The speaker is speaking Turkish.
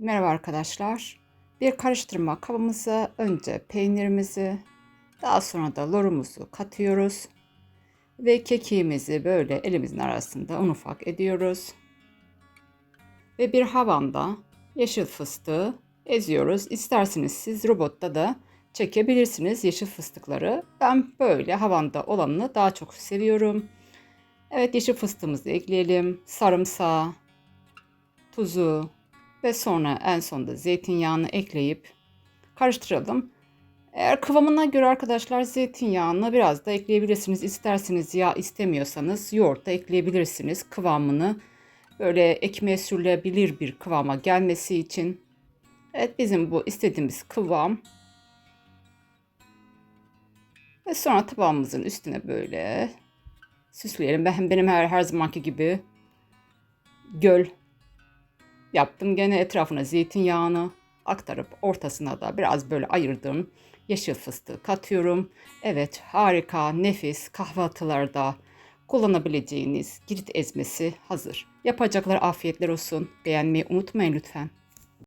Merhaba arkadaşlar. Bir karıştırma kabımıza önce peynirimizi, daha sonra da lorumuzu katıyoruz. Ve kekiğimizi böyle elimizin arasında un ufak ediyoruz. Ve bir havanda yeşil fıstığı eziyoruz. İsterseniz siz robotta da çekebilirsiniz yeşil fıstıkları. Ben böyle havanda olanını daha çok seviyorum. Evet yeşil fıstığımızı ekleyelim. Sarımsağı, tuzu ve sonra en sonunda zeytinyağını ekleyip karıştıralım. Eğer kıvamına göre arkadaşlar zeytinyağını biraz da ekleyebilirsiniz. İsterseniz yağ istemiyorsanız yoğurt da ekleyebilirsiniz. Kıvamını böyle ekmeğe sürülebilir bir kıvama gelmesi için. Evet bizim bu istediğimiz kıvam. Ve sonra tabağımızın üstüne böyle süsleyelim. Ben benim her her zamanki gibi göl yaptım. Gene etrafına zeytinyağını aktarıp ortasına da biraz böyle ayırdığım yeşil fıstığı katıyorum. Evet harika, nefis kahvaltılarda kullanabileceğiniz girit ezmesi hazır. Yapacaklar afiyetler olsun. Beğenmeyi unutmayın lütfen.